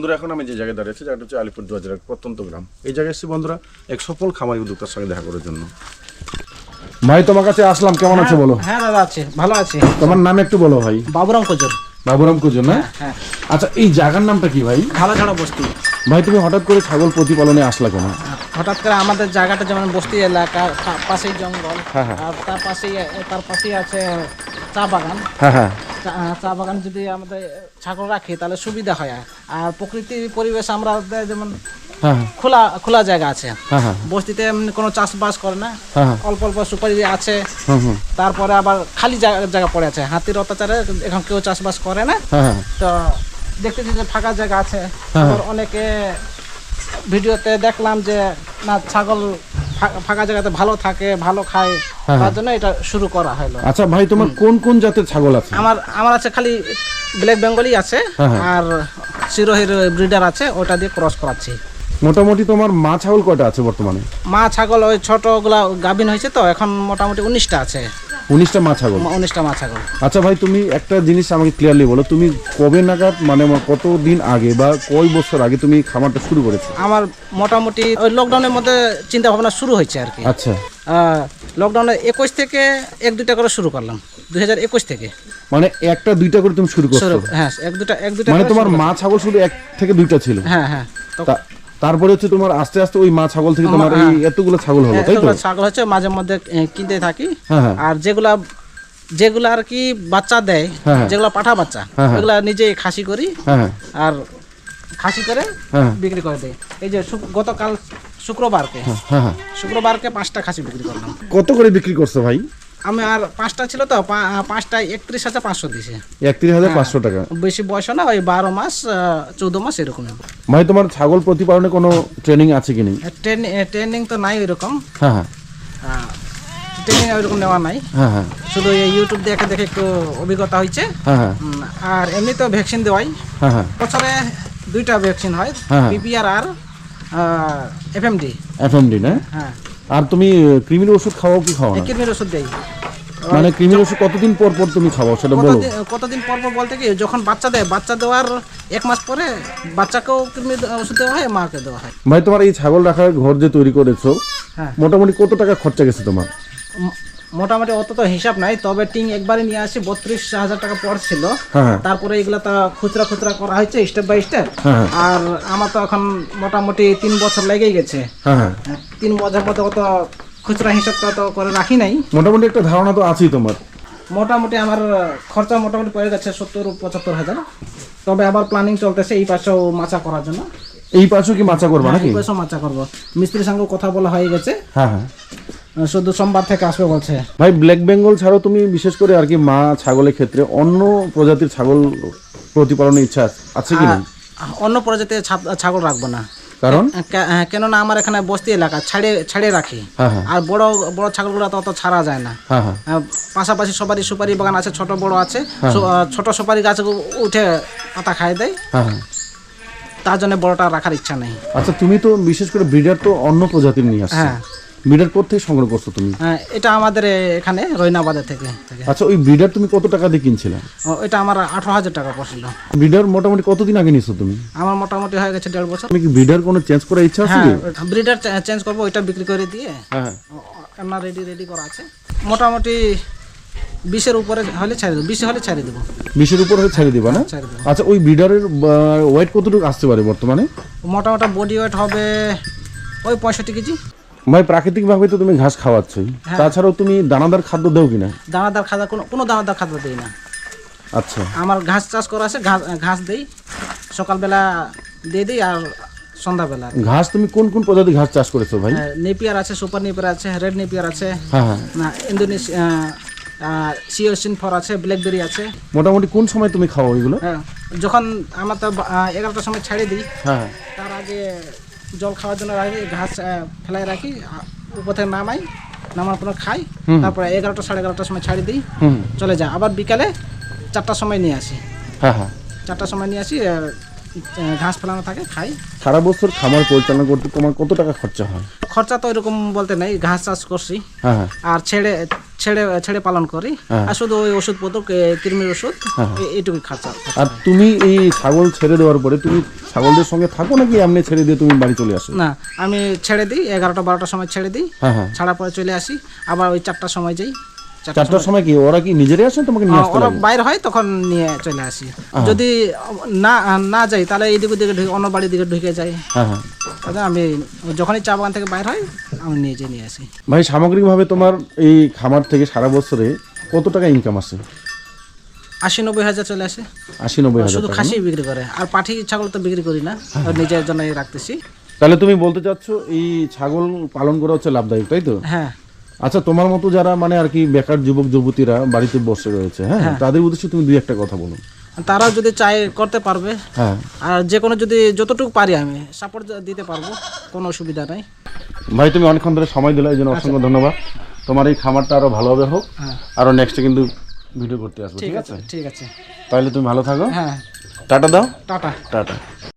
বন্ধুরা এখন আমি যে জায়গায় দাঁড়িয়েছি জায়গাটা হচ্ছে আলিপুর দুয়াজের এক প্রত্যন্ত গ্রাম। এই জায়গায় এসেছি বন্ধুরা এক সফল খামারি উদ্যোক্তার সঙ্গে দেখা করার জন্য। ভাই তোমার কাছে আসলাম। কেমন আছো বলো? হ্যাঁ দাদা আছে। ভালো আছে। তোমার নাম একটু বলো ভাই। বাবুরাম কজর। বাবুরাম কুজন না? হ্যাঁ আচ্ছা এই জায়গার নামটা কি ভাই? ভালো ছাড়া বস্তি। ভাই তুমি হঠাৎ করে ছাগল প্রতিপালনে আসলা কেন? হঠাৎ করে আমাদের জায়গাটা যেমন বস্তি এলাকা পাশেই জঙ্গল। হ্যাঁ, হ্যাঁ। আর তার পাশেই তার পাশেই আছে চা বাগান। হ্যাঁ হ্যাঁ। চা- বাগান যদি আমাদের ছাগল রাখি তাহলে সুবিধা হয় আর। প্রকৃতি পরিবেশ আমরা যেমন হ্যাঁ খোলা খোলা জায়গা আছে। বস্তিতে কোনো চাষবাস করে না। অল্প অল্প সুপারি আছে। তারপরে আবার খালি জায়গা পড়ে আছে। হাতির অত্যাচারে এখন কেউ চাষবাস করে না। তো দেখতেছি যে ফাঁকা জায়গা আছে। আবার অনেকে ভিডিওতে দেখলাম যে না ছাগল ফাঁকা জায়গাতে ভালো থাকে ভালো খায়। তার জন্য এটা শুরু করা হলো। আচ্ছা ভাই তোমার কোন কোন জাতের ছাগল আছে? আমার আমার আছে খালি ব্ল্যাক বেঙ্গলি আছে হ্যাঁ, হ্যাঁ। আর সিরোহির ব্রিডার আছে ওটা দিয়ে ক্রস করাচ্ছি। মোটামুটি তোমার মা ছাগল কয়টা আছে বর্তমানে? মা ছাগল ওই ছোটগুলা গাভিন হয়েছে তো এখন মোটামুটি উনিশটা আছে। উনিশটা মা ছাগল? উনিশটা মা ছাগল। আচ্ছা ভাই তুমি একটা জিনিস আমাকে ক্লিয়ারলি বলো তুমি কবে নাগাদ মানে কত দিন আগে বা কয় বছর আগে তুমি খামারটা শুরু করেছ? আমার মোটামুটি ওই লকডাউনের মধ্যে চিন্তা ভাবনা শুরু হয়েছে আর কি। আচ্ছা। লকডাউনে একুশ থেকে এক দুইটা করে শুরু করলাম দুই হাজার একুশ থেকে। মানে একটা দুইটা করে তুমি শুরু করছ? হ্যাঁ এক দুটা এক দুটা মানে তোমার শুরু মা ছাগল শুধু এক থেকে দুইটা ছিল। হ্যাঁ হ্যাঁ তারপরে হচ্ছে তোমার আস্তে আস্তে ওই মা ছাগল থেকে তোমার এই হ্যাঁ। এতগুলো ছাগল হলো তাই তো? ছাগল হচ্ছে মাঝে মধ্যে কিনতে থাকি। হ্যাঁ হ্যাঁ। আর যেগুলা যেগুলা আর কি বাচ্চা দেয়। যেগুলা পাঠা বাচ্চা। ওগুলা নিজে খাসি করি আর খাসি করে বিক্রি করে দেয় এই যে গতকাল শুক্রবারকে। হ্যাঁ হ্যাঁ শুক্রবারকে পাঁচটা খাসি বিক্রি করলাম। কত করে বিক্রি করছ ভাই? আমি আর পাঁচটা ছিল তো পাঁচটা একত্রিশ হাজার পাঁচশো দিছে একত্রিশ হাজার পাঁচশো টাকা। বেশি বয়স না ওই বারো মাস চৌদ্দ মাস এরকম ভাই তোমার ছাগল প্রতিপালনে কোনো ট্রেনিং আছে কি নেই? ট্রেনিং তো নাই ওইরকম। হ্যাঁ হ্যাঁ। ট্রেনিং ওইরকম নেওয়া নাই। হ্যাঁ হ্যাঁ। শুধু ইউটিউব দেখে দেখে একটু অভিজ্ঞতা হয়েছে। হ্যাঁ হ্যাঁ। আর এমনি তো ভ্যাকসিন দেওয়াই। হ্যাঁ হ্যাঁ। বছরে দুইটা ভ্যাকসিন হয় হ্যাঁ। পিপিআর আর এফএমডি। এফএমডি না? হ্যাঁ। আর তুমি কৃমির ওষুধ খাওয়াও কি খাওয়া না? কৃমির ওষুধ দেই। মানে কৃমির ওষুধ কতদিন পর পর তুমি খাওয়াও সেটা বলো। কতদিন পর পর বলতে কি যখন বাচ্চা দেয় বাচ্চা দেওয়ার এক মাস পরে বাচ্চাকেও কৃমির ওষুধ দেওয়া হয় মাকে দেওয়া হয়। ভাই তোমার এই ছাগল রাখার ঘর যে তৈরি করেছ হ্যাঁ। মোটামুটি কত টাকা খরচা গেছে তোমার? মোটামুটি অত তো হিসাব নাই তবে টিং একবারে নিয়ে আসি বত্রিশ হাজার টাকা পড়ছিল হ্যাঁ হ্যাঁ। তারপরে এগুলা তো খুচরা খুচরা করা হয়েছে স্টেপ বাই স্টেপ। আর আমার তো এখন মোটামুটি তিন বছর লেগেই গেছে। হ্যাঁ তিন বছর মতো অত খুচরা হিসাবটা তো করে রাখি নাই। মোটামুটি একটা ধারণা তো আছেই তোমার। মোটামুটি আমার খরচা মোটামুটি পড়ে গেছে সত্তর পঁচাত্তর হাজার। তবে আবার প্ল্যানিং চলতেছে এই পাশেও মাচা করার জন্য। এই পাশেও কি মাচা করব নাকি? এই পাশেও মাচা করব। মিস্ত্রির সঙ্গে কথা বলা হয়ে গেছে। হ্যাঁ হ্যাঁ। শুধু সোমবার থেকে আসবে বলছে। ভাই ব্ল্যাক বেঙ্গল ছাড়াও তুমি বিশেষ করে আর কি মা ছাগলের ক্ষেত্রে অন্য প্রজাতির ছাগল প্রতিপালনের ইচ্ছা আছে কি না? অন্য প্রজাতির ছাগল রাখব না। কারণ? কেননা আমার এখানে বস্তি এলাকা ছাড়ে ছাড়ে রাখি। হ্যাঁ হ্যাঁ। আর বড় বড় ছাগলগুলো তো অত ছাড়া যায় না। হ্যাঁ পাশাপাশি সুপারি সুপারি বাগান আছে ছোট বড় আছে। ছোট সুপারি গাছ উঠে পাতা খাই দেয়। তার জন্য বড়টা রাখার ইচ্ছা নেই। আচ্ছা তুমি তো বিশেষ করে ব্রিডার তো অন্য প্রজাতির নিয়ে আসছো। হ্যাঁ ব্রিডার কোথেকে সংগ্রহ করছ তুমি? হ্যাঁ, এটা আমাদের এখানে রৈনাবাদের থেকে থেকে। আচ্ছা ওই ব্রিডার তুমি কত টাকা দিয়ে কিনছিলে? ও, এটা আমার আঠারো হাজার টাকা পড়ছিল। ব্রিডার মোটামুটি কতদিন আগে নিছো তুমি? আমার মোটামুটি হয়ে গেছে দেড় বছর। তুমি কি ব্রিডার কোনো চেঞ্জ করার ইচ্ছা আছে হ্যাঁ ব্রিডার চেঞ্জ করব ওইটা বিক্রি করে দিয়ে। হ্যাঁ না রেডি রেডি করা আছে। মোটামুটি বিশের উপরে হলে ছাড়ে দেবো বিশে হলে ছাড়িয়ে দেবো। বিশের উপরে হলে ছেড়ে দিবা না? আচ্ছা ওই ব্রিডারের ওয়েট কতটুকু আসতে পারে বর্তমানে? মোটামুটি বডি ওয়েট হবে ওই পঁয়ষট্টি কেজি। ভাই প্রাকৃতিক ভাবে তো তুমি ঘাস খাওয়াচ্ছই। হ্যাঁ। তাছাড়াও তুমি দানাদার খাদ্য দাও কিনা? দানাদার খাদ্য কোনো কোনো দানাদার খাদ্য দিই না। আচ্ছা। আমার ঘাস চাষ করা আছে ঘাস ঘাস দিই। সকালবেলা দিয়ে দিই আর সন্ধ্যাবেলা। ঘাস তুমি কোন কোন প্রজাতির ঘাস চাষ করেছ ভাই? নেপিয়ার আছে সুপার নেপিয়ার আছে রেড নেপিয়ার আছে। হ্যাঁ হ্যাঁ। না ইন্দোনেশিয়া সিওসিন ফর আছে ব্ল্যাকবেরি আছে। মোটামুটি কোন সময় তুমি খাও ওইগুলো হ্যাঁ যখন আমরা তো এগারোটার সময় ছেড়ে দিই হ্যাঁ। তার আগে জল খাওয়ার জন্য রাখি ঘাস ফেলাই রাখি উপর নামাই নামার পর খাই তারপরে এগারোটা সাড়ে এগারোটার সময় ছাড়ি দিই হুম। চলে যায়। আবার বিকালে চারটার সময় নিয়ে আসি। হ্যাঁ হ্যাঁ। চারটার সময় নিয়ে আসি ঘাস ফেলানো থাকে খাই। সারা বছর খামার পরিচালনা করতে তোমার কত টাকা খরচা হয়? খরচা তো এরকম বলতে নেই ঘাস চাষ করছি। হ্যাঁ হ্যাঁ। আর ছেড়ে ছেড়ে ছেড়ে পালন করি। হ্যাঁ। আর শুধু ওই ওষুধ পত্র কৃমির ওষুধ এ- এইটুকুই খরচা আর তুমি এই ছাগল ছেড়ে দেওয়ার পরে তুমি ছাগলদের সঙ্গে থাকো নাকি এমনি ছেড়ে দিয়ে তুমি বাড়ি চলে আসো? না আমি ছেড়ে দিই এগারোটা বারোটার সময় ছেড়ে দিই। হ্যাঁ হ্যাঁ। ছাড়ার পরে চলে আসি আবার ওই চারটার সময় যাই। চারটার সময়। কি ওরা কি নিজেরাই আসে তোমাকে নিয়ে আসতে ওরা বাইরে হয় তখন নিয়ে চলে আসি। যদি না না যাই তাহলে এইদিকে দিকে অন্য বাড়ির দিকে ঢুকে যাই। হ্যাঁ হ্যাঁ। আমি যখনই চা বাগান থেকে বাইর হয় আমি যেয়ে নিয়ে আসি। ভাই সামগ্রিকভাবে তোমার এই খামার থেকে সারা বছরে কত টাকা ইনকাম আছে আশি নব্বই হাজার চলে আসে। আশি নব্বই হাজার শুধু খাসি বিক্রি করে। আর পাঠি ছাগল তো বিক্রি করি না আর নিজের জন্য রাখতেছি। তাহলে তুমি বলতে চাচ্ছ এই ছাগল পালন করা হচ্ছে লাভদায়ক তাই তো? হ্যাঁ। আচ্ছা তোমার মতো যারা মানে আর কি বেকার যুবক যুবতীরা বাড়িতে বসে রয়েছে হ্যাঁ? তাদের উদ্দেশ্যে তুমি দুই একটা কথা বলুন তারা যদি চায় করতে পারবে হ্যাঁ। আর যে কোনো যদি যতটুকু পারি আমি সাপোর্ট দিতে পারব কোনো অসুবিধা নাই। ভাই তুমি অনেকক্ষণ ধরে সময় দিলে এই জন্য অসংখ্য ধন্যবাদ। তোমার এই খামারটা আরও ভালোভাবে হোক আরও আরও নেক্সটে কিন্তু ভিডিও করতে আসব ঠিক আছে? ঠিক আছে। তাহলে তুমি ভালো থাকো। হ্যাঁ। টাটা দাও। টাটা। টাটা।